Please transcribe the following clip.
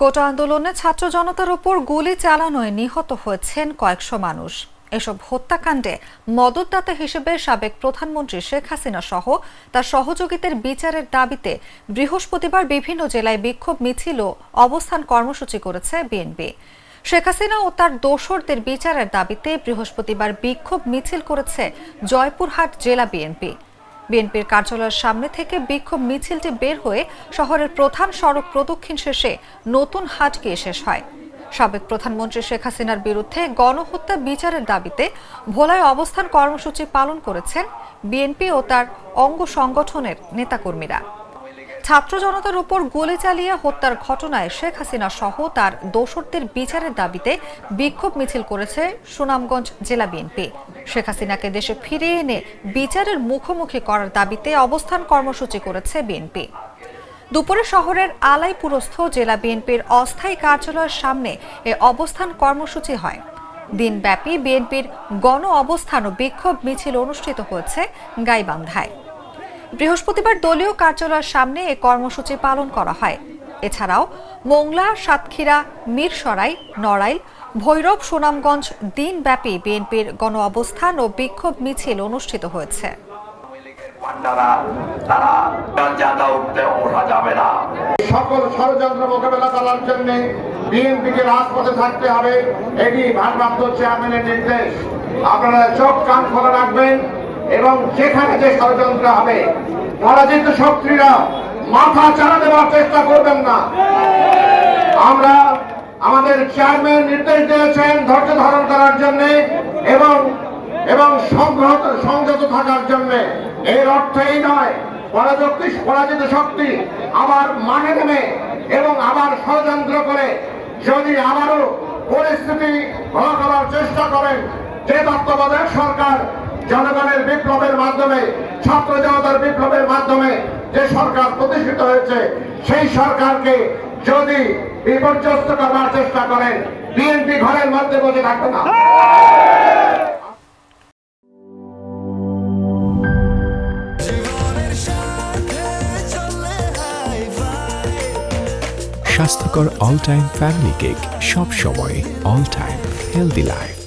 কোটা আন্দোলনে ছাত্র জনতার ওপর গুলি চালানোয় নিহত হয়েছেন কয়েকশো মানুষ। এসব হত্যাকাণ্ডে মদতদাতা হিসেবে সাবেক প্রধানমন্ত্রী শেখ হাসিনা সহ তার সহযোগীদের বিচারের দাবিতে বৃহস্পতিবার বিভিন্ন জেলায় বিক্ষোভ মিছিল ও অবস্থান কর্মসূচি করেছে বিএনপি। শেখ হাসিনা ও তার দোসরদের বিচারের দাবিতে বৃহস্পতিবার বিক্ষোভ মিছিল করেছে জয়পুরহাট জেলা বিএনপি। বিএনপির কার্যালয়ের সামনে থেকে বিক্ষোভ মিছিলটি বের হয়ে শহরের প্রধান সড়ক প্রদক্ষিণ শেষে নতুন হাটকে শেষ হয়। সাবেক প্রধানমন্ত্রী শেখ হাসিনার বিরুদ্ধে গণহত্যা বিচারের দাবিতে ভোলায় অবস্থান কর্মসূচি পালন করেছেন বিএনপি ও তার অঙ্গ সংগঠনের নেতাকর্মীরা। ছাত্র জনতার উপর গুলি চালিয়ে হত্যার ঘটনায় শেখ হাসিনা সহ তার দোসরদের বিচারের দাবিতে বিক্ষোভ মিছিল করেছে সুনামগঞ্জ জেলা বিএনপি। শেখ হাসিনাকে দেশে ফিরিয়ে এনে বিচারের মুখোমুখি করার দাবিতে অবস্থান কর্মসূচি করেছে বিএনপি। দুপুরে শহরের আলাইপুরস্থ জেলা বিএনপির অস্থায়ী কার্যালয়ের সামনে এ অবস্থান কর্মসূচি হয়। দিনব্যাপী বিএনপির গণ অবস্থান ও বিক্ষোভ মিছিল অনুষ্ঠিত হয়েছে গাইবান্ধায়। বৃহস্পতিবার দলীয় কার্যালয়ের সামনে এ কর্মসূচি পালন করা হয়। এছাড়াও মোংলা, সাতক্ষীরা, মিরসরাই, নড়াইল, ভৈরব, সুনামগঞ্জ দিনব্যাপী বিএনপির গণ অবস্থান ও বিক্ষোভ মিছিল অনুষ্ঠিত হয়েছে। সকল ষড়যন্ত্র মোকাবেলা করার জন্য বিএনপিকে রাজপথে থাকতে হবে। এটি ভারপ্রাপ্ত চেয়ারম্যানের নির্দেশ। আপনারা চোখ কান খোলা রাখবেন। এবং যেখানে যে ষড়যন্ত্র হবে পরাজিত শক্তিরা মাথা চাড়া দেওয়ার চেষ্টা করবেন না। আমরা আমাদের চেয়ারম্যান নির্দেশ দিয়েছেন ধৈর্য ধারণ করার জন্য এবং এবং সংহত, সংযত থাকার জন্য। এর অর্থ এই নয়, পরাজক্তি, পরাজিত শক্তি আবার মানে নেমে এবং আবার ষড়যন্ত্র করে যদি আবারও পরিস্থিতি ভালো করার চেষ্টা করেন, যে তত্ত্বাবধায়ক সরকার জনগণের বিপ্লবের মাধ্যমে, ছাত্র জনতার বিপ্লবের মাধ্যমে যে সরকার প্রতিষ্ঠিত হয়েছে, সেই সরকারকে যদি বিপর্যস্ত করার চেষ্টা করেন, বিএনপি ঘরের মধ্যে বসে থাকবে না। স্বাস্থ্যকর অল টাইম ফ্যামিলি কেক সব সময় অল টাইম হেলদি লাইফ